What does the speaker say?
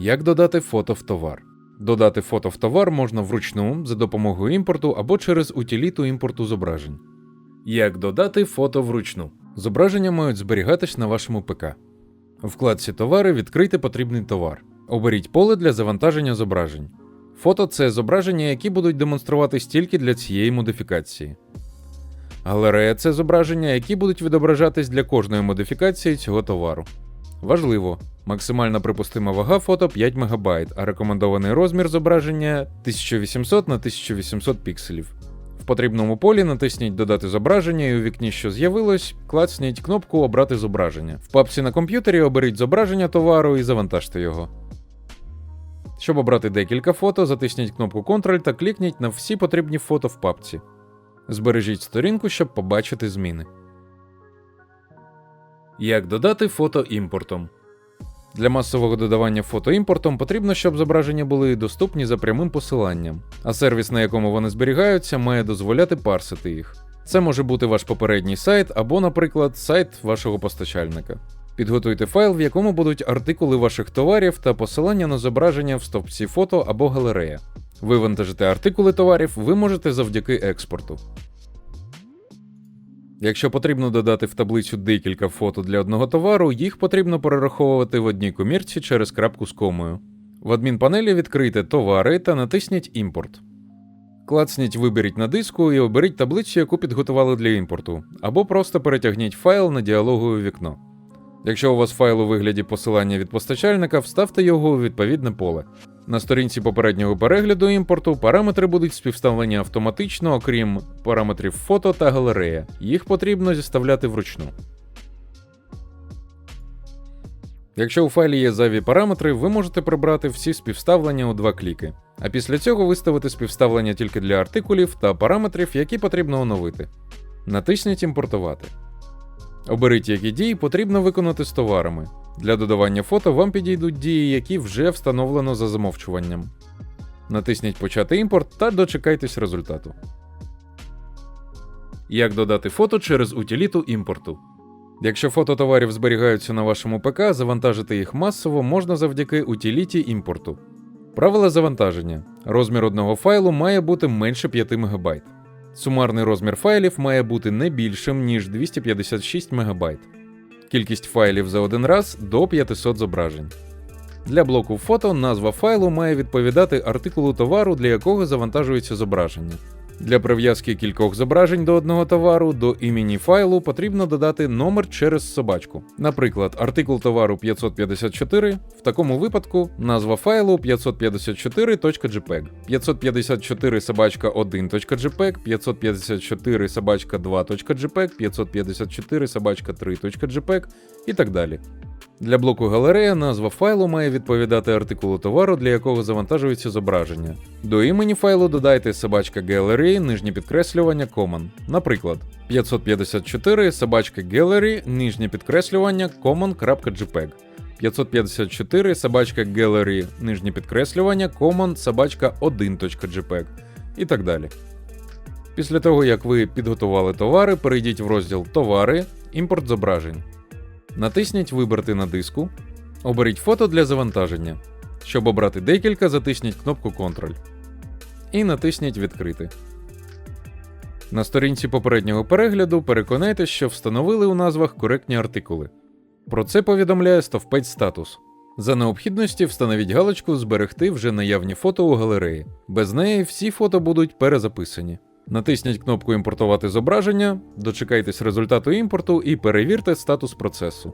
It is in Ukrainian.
Як додати фото в товар? Додати фото в товар можна вручну за допомогою імпорту або через утиліту імпорту зображень. Як додати фото вручну? Зображення мають зберігатись на вашому ПК. У вкладці Товари відкрийте потрібний товар. Оберіть поле для завантаження зображень. Фото це зображення, які будуть демонструватись тільки для цієї модифікації. Галерея це зображення, які будуть відображатись для кожної модифікації цього товару. Важливо, максимальна припустима вага фото 5 МБ, а рекомендований розмір зображення 1800 на 1800 пікселів. В потрібному полі натисніть Додати зображення і у вікні, що з'явилось, клацніть кнопку Обрати зображення. В папці на комп'ютері оберіть зображення товару і завантажте його. Щоб обрати декілька фото, затисніть кнопку Ctrl та клікніть на всі потрібні фото в папці. Збережіть сторінку, щоб побачити зміни. Як додати фото імпортом? Для масового додавання фото імпортом потрібно, щоб зображення були доступні за прямим посиланням, а сервіс, на якому вони зберігаються, має дозволяти парсити їх. Це може бути ваш попередній сайт або, наприклад, сайт вашого постачальника. Підготуйте файл, в якому будуть артикули ваших товарів та посилання на зображення в стовпці фото або галерея. Вивантажити артикули товарів ви можете завдяки експорту. Якщо потрібно додати в таблицю декілька фото для одного товару, їх потрібно перераховувати в одній комірці через крапку з комою. В адмінпанелі відкрийте товари та натисніть Імпорт. Клацніть Виберіть на диску і оберіть таблицю, яку підготували для імпорту, або просто перетягніть файл на діалогове вікно. Якщо у вас файл у вигляді посилання від постачальника, вставте його у відповідне поле. На сторінці попереднього перегляду імпорту параметри будуть співставлені автоматично, окрім параметрів фото та галерея. Їх потрібно зіставляти вручну. Якщо у файлі є зайві параметри, ви можете прибрати всі співставлення у два кліки, а після цього виставити співставлення тільки для артикулів та параметрів, які потрібно оновити. Натисніть Імпортувати. Оберіть, які дії потрібно виконати з товарами. Для додавання фото вам підійдуть дії, які вже встановлено за замовчуванням. Натисніть Почати імпорт та дочекайтесь результату. Як додати фото через утиліту імпорту. Якщо фото товарів зберігаються на вашому ПК, завантажити їх масово можна завдяки утиліті імпорту. Правила завантаження. Розмір одного файлу має бути менше 5 МБ. Сумарний розмір файлів має бути не більшим, ніж 256 МБ. Кількість файлів за один раз до 500 зображень. Для блоку фото назва файлу має відповідати артикулу товару, для якого завантажується зображення. Для прив'язки кількох зображень до одного товару до імені файлу потрібно додати номер через собачку. Наприклад, артикул товару 554, в такому випадку назва файлу 554.jpg, 554 собачка 1.jpg, 554 собачка 2.jpg, 554 собачка 3.jpg і так далі. Для блоку галерея назва файлу має відповідати артикулу товару, для якого завантажується зображення. До імені файлу додайте собачка Gallery, нижнє підкреслювання Common. Наприклад, 554 собачка Gallery, нижнє підкреслювання common.jpg. 554 собачка Gallery, нижнє підкреслювання common собачка 1.jpg і так далі. Після того, як ви підготували товари, перейдіть в розділ Товари, імпорт зображень. Натисніть Вибрати на диску. Оберіть фото для завантаження. Щоб обрати декілька, затисніть кнопку Ctrl. І натисніть Відкрити. На сторінці попереднього перегляду переконайтеся, що встановили у назвах коректні артикули. Про це повідомляє стовпець статус. За необхідності встановіть галочку Зберегти вже наявні фото у галереї. Без неї всі фото будуть перезаписані. Натисніть кнопку Імпортувати зображення, дочекайтесь результату імпорту і перевірте статус процесу.